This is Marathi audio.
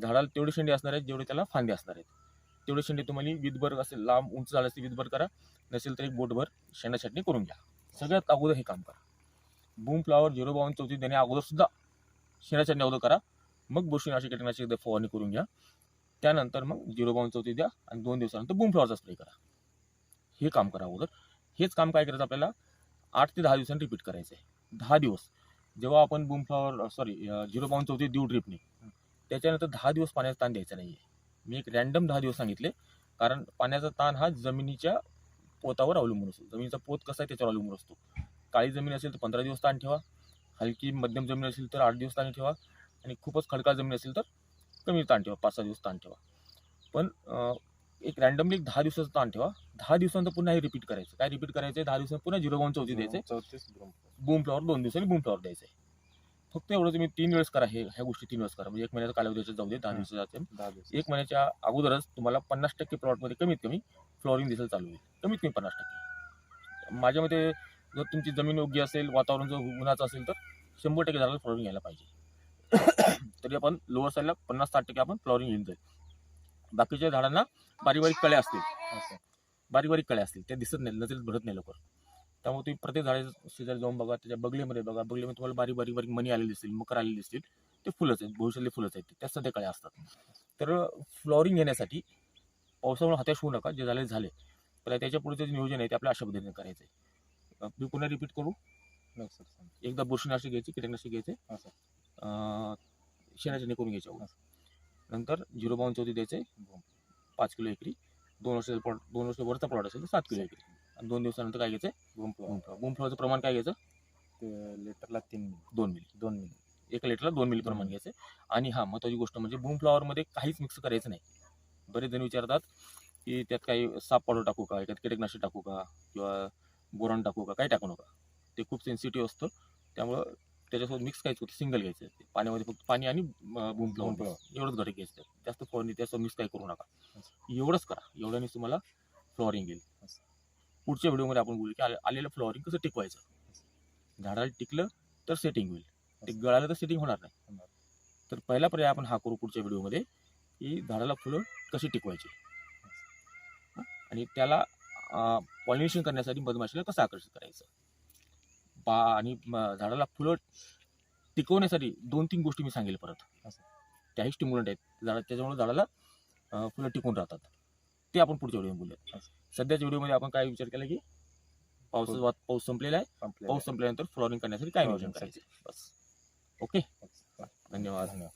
झाडाला तेवढे शेंडे असणार आहेत जेवढे त्याला फांदे असणार आहेत. तेवढे शेंडे तुम्हाला वीजभर असेल लांब उंच झालं असेल वीजभर करा नसेल तर एक बोटभर शेंडा छाटणी करून घ्या. सगळ्यात अगोदर हे काम करा. बूम फ्लावर झिरो बावन चौथी देणे अगोदर सुद्धा शेंडा छाटणी अगोदर करा. मग बुरशीनाशक कीटकनाशक एकदा फवारणी करून घ्या. त्यानंतर मग झिरो बावन चौथी द्या आणि दोन दिवसानंतर बूम फ्लॉवरचा स्प्रे करा. हे काम करा अगोदर. हेच काम काय करायचं आपल्याला? आठ ते दहा दिवसांनी रिपीट करायचं आहे दहा दिवस. जेव्हा आपण बूम फ्लॉवर सॉरी झिरो बावन चौथी देऊ ड्रिपने त्याच्यानंतर दहा दिवस पाण्याचा ताण द्यायचा नाही आहे मी एक रॅन्डम दहा दिवस सांगितले. कारण पाण्याचा ताण हा जमिनीच्या पोतावर अवलंबून असतो. जमिनीचा पोत कसा आहे त्याच्यावर अवलंबून असतो. काळी जमीन असेल तर पंधरा दिवस ताण ठेवा. हलकी मध्यम जमीन असेल तर आठ दिवस ताण ठेवा. आणि खूपच खडकाळ जमीन असेल तर कमी ताण ठेवा. पाच सहा दिवस ताण ठेवा. पण एक रॅन्डमली एक दहा दिवसाचा ताण ठेवा. दहा दिवसानंतर पुन्हा हे रिपीट करायचं. काय रिपीट करायचं दहा दिवसांत पुन्हा झिरो बावन चौथी द्यायचं. बूम फ्लॉवर दोन दिवसांनी बूम फ्लॉवर द्यायचं आहे फक्त एवढं तुम्ही तीन वेळेस करा हे ह्या गोष्टी तीन वेळेस करा. म्हणजे एक महिन्याचा कालावधीचा जाऊ दे दहा. दिवसाचा दिवस एक महिन्याच्या अगोदरच तुम्हाला पन्नास टक्के प्लॉटमध्ये कमीत कमी फ्लॉरिंग दिसायला चालू होईल. कमीत कमी पन्नास टक्के. माझ्या मते जर तुमची जमीन योग्य असेल वातावरण जर उन्हाचं असेल तर शंभर टक्के झाडाला फ्लॉरिंग यायला पाहिजे. तरी आपण लोअर साईडला पन्नास साठ टक्के आपण फ्लॉरिंग येऊन जाईल बाकीच्या झाडांना बारीक बारीक कळ्या असतील. असं. बारीक बारीक कळ्या असतील. ते दिसत नाही नजरेत भरत नाही लवकर. त्यामुळे तुम्ही प्रत्येक झाडाच्या शेजारी जाऊन बघा त्याच्या बगलीमध्ये बघा. बगलीमध्ये तुम्हाला बारीक बारीक बारीक मणी आलेले दिसतील मकर आलेले दिसतील ते फुलंच आहेत भविष्यातले फुलंच आहेत. त्या सध्या कळ्या असतात. तर फ्लॉरिंग घेण्यासाठी पावसामुळे हताश होऊ नका जे झाले झाले. पण त्याच्या पुढचं जे नियोजन आहे ते आपल्या अशा पद्धतीने करायचं आहे मी पुन्हा रिपीट करू. एकदा बुरशीनाशक घ्यायचे कीटकनाशक घ्यायचे हा, सर. अं, शेणाचे करून घ्यायचे अगोदर. नंतर झिरो बावन चौथी द्यायचे पाच किलो एकरी. दोन वर्षाचा प्लॉट दोन वर्ष वरचा प्लॉट असेल तर सात किलो एकरी. आणि दोन दिवसानंतर काय घ्यायचं? Boom flower. Boom flower boom फ्लॉवरचं प्रमाण काय घ्यायचं? ते लिटरला तीन मिली. दोन मिली. दोन मिली. एक लिटरला दोन मिली प्रमाण घ्यायचं. आणि हा महत्वाची गोष्ट म्हणजे बूम फ्लॉवरमध्ये काहीच मिक्स करायचं नाही. बरेच जण विचारतात की त्यात काही साप पावडर टाकू का? त्यात कीटकनाशक टाकू का? किंवा बोरॉन टाकू का? काही टाकू नका. ते खूप सेन्सिटिव्ह असतं. त्यामुळं त्याच्यासोबत मिक्स काहीच होतं सिंगल घ्यायचं. ते पाण्यामध्ये फक्त पाणी आणि बूम फ्लॉवर flower. एवढंच घटक घ्यायचं. जास्त फवारणी त्याचं मिक्स काही करू नका. एवढंच करा. एवढ्यानेच तुम्हाला फ्लॉवरिंग येईल. पुढच्या व्हिडिओमध्ये आपण बोलू की आले- आलेलं फ्लॉवरिंग कसं टिकवायचं झाडाला टिकलं तर सेटिंग होईल ते. गळालं तर सेटिंग होणार नाही. तर पहिला पर्याय आपण हा करू पुढच्या व्हिडिओमध्ये की झाडाला फुलं कशी टिकवायची? आणि त्याला पॉलिनेशन करण्यासाठी मधमाशीला कसं आकर्षित करायचं पा आणि झाडाला फुलं टिकवण्यासाठी दोन तीन गोष्टी मी सांगेल परत. त्याही स्टिम्युलंट आहेत झाडा त्याच्यामुळे झाडाला फुलं टिकून राहतात ते आपण पुढच्या व्हिडिओ बोलूया असं. सध्याच्या व्हिडिओमध्ये आपण काय विचार केला की पावसाचा हो. पाऊस संपलेला आहे. पाऊस संपल्यानंतर फ्लॉरिंग करण्यासाठी काय नियोजन करायचं? बस. ओके. धन्यवाद. धन्यवाद.